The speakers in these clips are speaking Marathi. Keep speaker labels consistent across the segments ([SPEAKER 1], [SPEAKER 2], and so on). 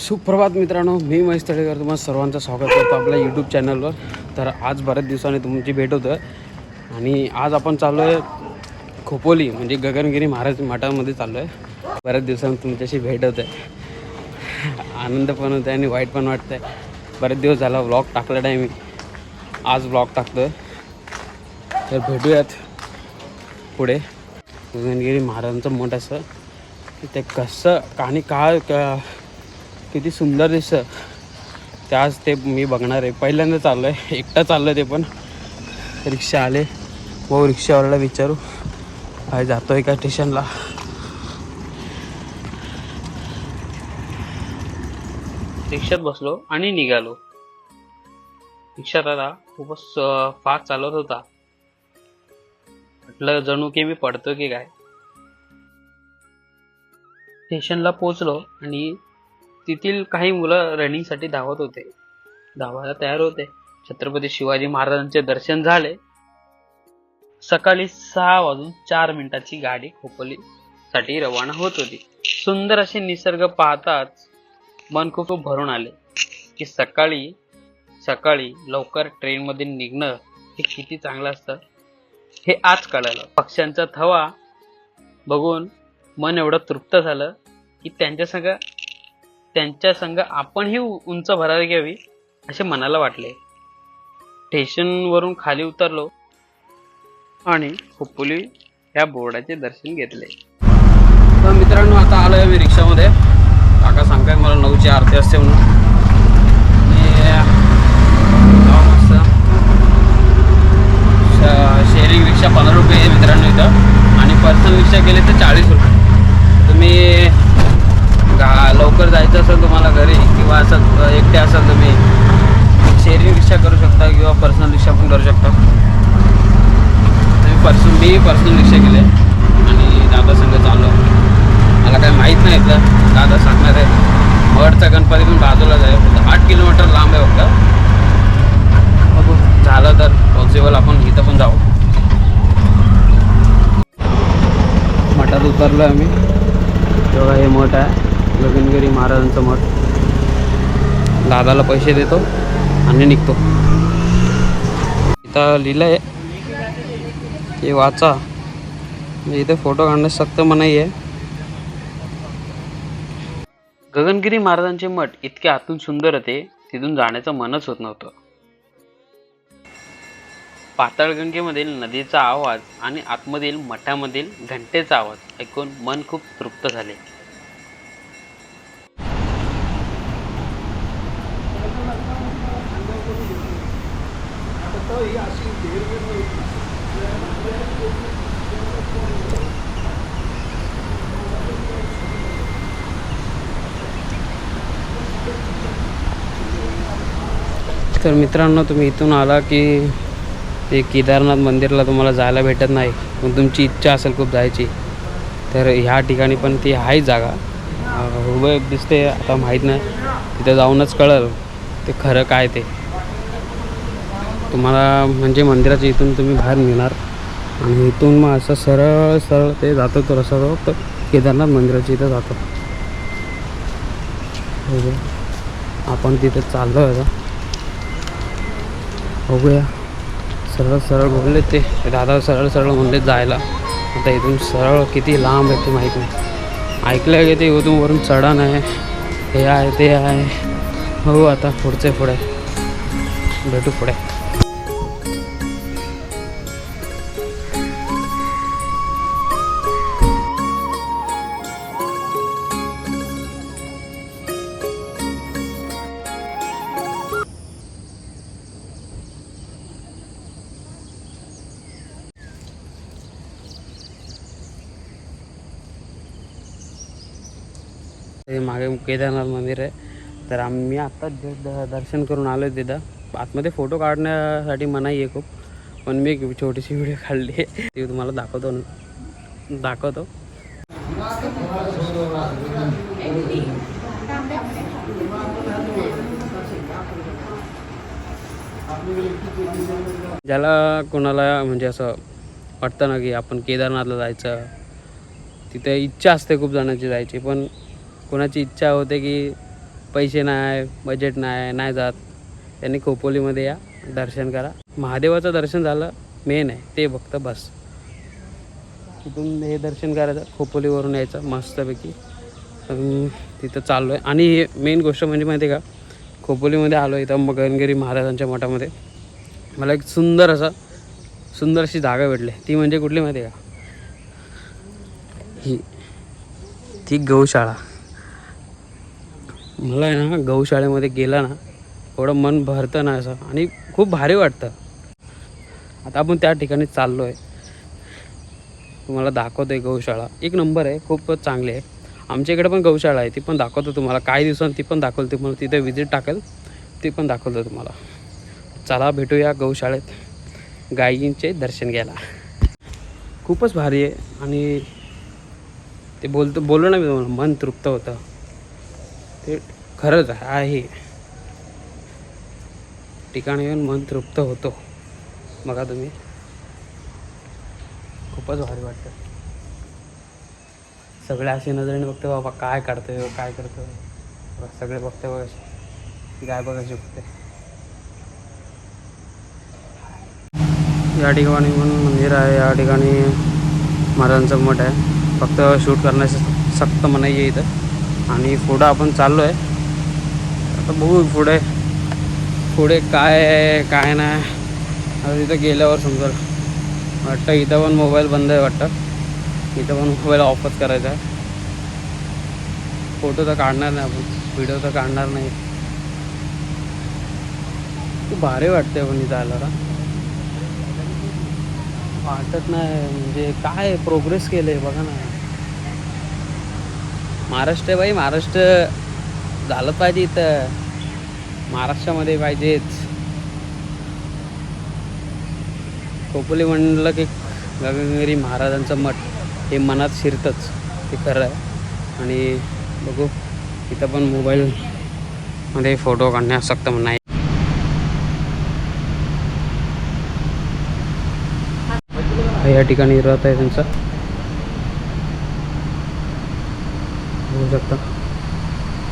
[SPEAKER 1] सुप्रभात मित्रांनो मी महेश तळेकर तुम्हाला सर्वांचं स्वागत करतो आपल्या यूट्यूब चॅनलवर तर आज बऱ्याच दिवसांनी तुमची भेट होतं. आणि आज आपण चाललो आहे खोपोली म्हणजे गगनगिरी महाराज मठामध्ये चाललो आहे बऱ्याच दिवसांनी तुमच्याशी भेट होत. आहे आनंद पण होत आहे आणि वाईट पण वाटतं आहे बरेच दिवस झाला व्लॉग टाकलेला आहे मी. आज व्लॉग टाकतो आहे तर भेटूयात पुढे. गगनगिरी महाराजांचं मठ असं. की ते कसं आणि का किती सुंदर दिसतं. त्याच ते मी बघणार आहे. पहिल्यांदा चाललो आहे एकटा चाललो ते पण. रिक्षा आले. भाऊ रिक्षावाल्याला विचारू. काय जातो आहे का स्टेशनला? रिक्षात बसलो आणि निघालो. रिक्षा दादा खूपच फास्ट चालवत होता. म्हटलं जणू की मी पडतो की काय? स्टेशनला पोचलो आणि तेथील काही मुलं रनिंगसाठी धावत होते. धावायला तयार होते. छत्रपती शिवाजी महाराजांचे दर्शन झाले. सकाळी सहा वाजून चार मिनिटाची गाडी खोपोली साठी रवाना होत होती. सुंदर असे निसर्ग पाहताच मन खूप भरून आले की सकाळी सकाळी लवकर ट्रेनमध्ये निघणं हे किती चांगलं असतं हे आज कळालं. पक्ष्यांचा थवा बघून मन एवढं तृप्त झालं की त्यांच्या सगळं त्यांच्या संग आपणही उंच भरारी घ्यावी असे मनाला वाटले. स्टेशनवरून खाली उतरलो आणि खोपोली या बोर्डाचे दर्शन घेतले. तर मित्रांनो आता आलो आहे मी रिक्षामध्ये. काका सांगताय मला नऊची आरती असते म्हणून आणि जाऊ मस्त श- शेअरिंग रिक्षा पंधरा रुपये आहे मित्रांनो इथं आणि पर्सनल रिक्षा गेले तर चाळीस रुपये तुम्ही गा लवकर जायचं असेल तुम्हाला असाल असं एकटे असाल तुम्ही शेअरिंग रिक्षा करू शकता किंवा पर्सनल रिक्षा पण करू शकता. तुम्ही पर्सन मी पर्सनल रिक्षा केले आणि दादा संघ चाललो. मला काही माहीत नाही तर दादा सांगणार आहे. मडचा गणपती पण बाजूलाच आहे फक्त आठ किलोमीटर लांब आहे फक्त. बघू. झालं तर पॉसिबल आपण इथं पण जाऊ. मठात उतरलो आम्ही. तेव्हा हे मठ आहे. गगनगिरी महाराजांचं मठ. दादाला पैसे देतो आणि निघतो. इथं लिहिलं आहे ते वाचा म्हणजे इथे फोटो काढण्यास सक्त मनाई आहे. गगनगिरी महाराजांचे मठ इतके आतून सुंदर होते तिथून जाण्याचं मनच होत नव्हतं. पाताळगंगेमधील नदीचा आवाज आणि आतमधील मठामधील घंटेचा आवाज ऐकून मन खूप तृप्त झाले. तर मित्रांनो तुम्ही इथून आला की ते केदारनाथ मंदिरला तुम्हाला जायला भेटत नाही पण तुमची इच्छा असेल खूप जायची. तर ह्या ठिकाणी पण ती आहे जागा. उभं दिसते आता माहीत नाही. तिथं जाऊनच कळलं ते खरं काय ते. तुम्हाला म्हणजे मंदिराच्या इथून तुम्ही बाहेर निघणार. आणि इथून मग असं सरळ सरळ ते जातो तो रस्ता तर केदारनाथ मंदिराच्या इथं जातो. हो आपण तिथे चाललो आहे आता. बघूया. सरळ सरळ बोलले ते. दादा सरळ सरळ म्हणले जायला. आता इथून सरळ किती लांब आहे ते माहीत नाही. ऐकलं की ते? इथून वरून चढण आहे हे आहे ते आहे. हो आता पुढचे पुढे. भेटू पुढे. ते मागे केदारनाथ मंदिर आहे. तर आम्ही आत्ता दर्शन करून आलो आहे तिथं. आतमध्ये फोटो काढण्यासाठी मनाई आहे खूप. पण मी एक छोटीशी व्हिडिओ काढली आहे. ती तुम्हाला दाखवतो दाखवतो. ज्याला कोणाला म्हणजे असं वाटतं ना की आपण केदारनाथला जायचं तिथे इच्छा असते खूप जणांची जायची. पण कोणाची इच्छा होते की पैसे नाही बजेट नाही नाही जात त्यांनी खोपोलीमध्ये या दर्शन करा. महादेवाचं दर्शन झालं मेन आहे ते फक्त बस. तिथून हे दर्शन करायचं खोपोलीवरून यायचं मस्तपैकी. तिथं चाललो आहे आणि हे मेन गोष्ट म्हणजे माहिती आहे का खोपोलीमध्ये आलो इथं मगनगिरी महाराजांच्या मठामध्ये. मला एक सुंदर असा सुंदर अशी जागा भेटली. ती म्हणजे कुठली माहिती आहे का? ही ती गौशाळा. मला आहे ना गौशाळेमध्ये गेला ना थोडं मन भरतं ना असं. आणि खूप भारी वाटतं. आता आपण त्या ठिकाणी चाललो आहे तुम्हाला दाखवतो आहे गौशाळा एक नंबर आहे खूपच चांगली आहे. आमच्या इकडे पण गौशाळा आहे ती पण दाखवतो तुम्हाला. काही दिवसांनी ती पण दाखवते तुम्हाला. तिथे विजिट टाकेल ती पण दाखवतो तुम्हाला. चला भेटूया गौशाळेत गायींचे दर्शन घ्यायला. खूपच भारी आहे. आणि ते बोलतो बोललो ना मी तुम्हाला मन तृप्त होतं. ते खरंच आहे. ठिकाणी येऊन मन तृप्त होतो. बघा तुम्ही. खूपच भारी वाटतं. सगळे असे नजरेने बघते बाबा काय काढतोय काय करतोय. सगळे बघते बघा असे. गाय बघायची बघते. या ठिकाणी पण मंदिर आहे या ठिकाणी महाराजांचं मठ आहे. फक्त शूट करण्याचं सक्त मनाई आहे इथं. आणि पुढं आपण चाललो आहे आता बघू पुढे पुढे काय आहे काय नाही. आता तिथं गेल्यावर समजा वाटतं इथं पण मोबाईल बंद आहे वाटतं. इथं पण मोबाईल ऑफच करायचा आहे. फोटो तर काढणार नाही आपण व्हिडिओ तर काढणार नाही. खूप भारी वाटते पण इथं आल्यावर वाटत नाही म्हणजे काय प्रोग्रेस केलं आहे बघा ना. महाराष्ट्र बाई महाराष्ट्र झालं पाहिजे इथं. महाराष्ट्रामध्ये पाहिजेच. खोपोली म्हणलं की गगनगिरी महाराजांचं मठ हे मनात शिरतंच ते खरं आहे. आणि बघू इथं पण मोबाईलमध्ये फोटो काढण्यास सक्त म्हणणं या ठिकाणी रथ आहे त्यांचा. बघू शकता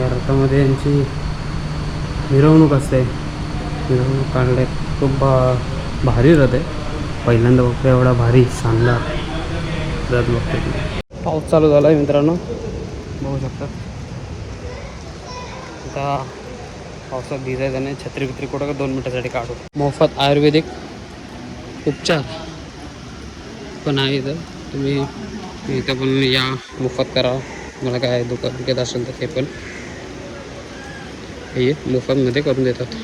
[SPEAKER 1] या रथामध्ये यांची मिरवणूक असते. मिरवणूक काढले खूप भा भारी रथ आहे. पहिल्यांदा बघतो एवढा भारी शानदार रथ बघतो पाऊस चालू झाला आहे मित्रांनो. बघू शकता. आता पावसात भिजायचं नाही छत्री बित्री कुठं का दोन मिनटासाठी काढू. मोफत आयुर्वेदिक उपचार पण आहे इथं. तुम्ही इथं पण या मोफत करा. तुम्हाला काय दुकान घेत असेल तर ते पण हे मोफतमध्ये करून देतात.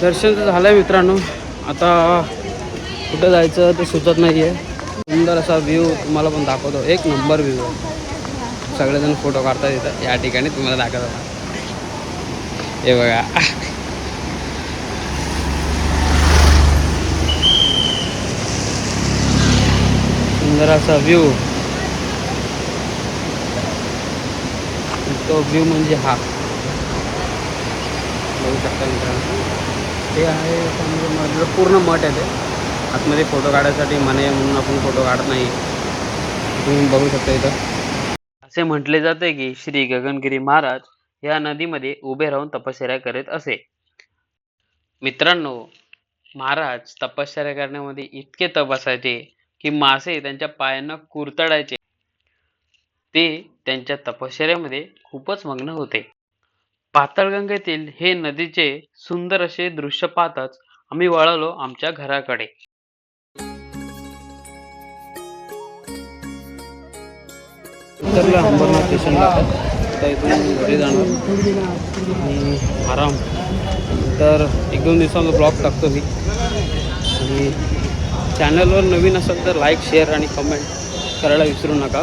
[SPEAKER 1] दर्शन तर झालं आहे मित्रांनो. आता कुठं जायचं ते सुचत नाही आहे सुंदर असा व्ह्यू तुम्हाला पण दाखवतो. एक नंबर व्ह्यू आहे. सगळेजण फोटो काढतात इथं. या ठिकाणी तुम्हाला दाखवतो. हे बघा. सुंदर असा व्ह्यू तो व्ह्यू म्हणजे हा. बघू शकता मित्रांनो. ते आहे त्यामध्ये मधलं पूर्ण मठ आहे ते. आतमध्ये फोटो काढायसाठी मने म्हणून आपण फोटो काढत नाही. तुम्ही बघू शकता इथं. असे म्हटले जाते की श्री गगनगिरी महाराज या नदीमध्ये उभे राहून तपश्चर्या करीत असे. मित्रांनो महाराज तपश्चर्या करण्यामध्ये इतके तप असायचे की मासे त्यांच्या पायांना कुरतडायचे. ते त्यांच्या तपश्चर्यामध्ये खूपच मग्न होते. पाताळगंगेतील हे नदीचे सुंदर असे दृश्य पाहताच आम्ही वळालो आमच्या घराकडे. उतरलं अंबरनाथ स्टेशनला आता. इथून घरी जाणार. आणि आराम. तर एक दोन दिवसांचा ब्लॉग टाकतो मी. आणि चॅनलवर नवीन असेल तर लाईक शेअर आणि कमेंट करायला विसरू नका.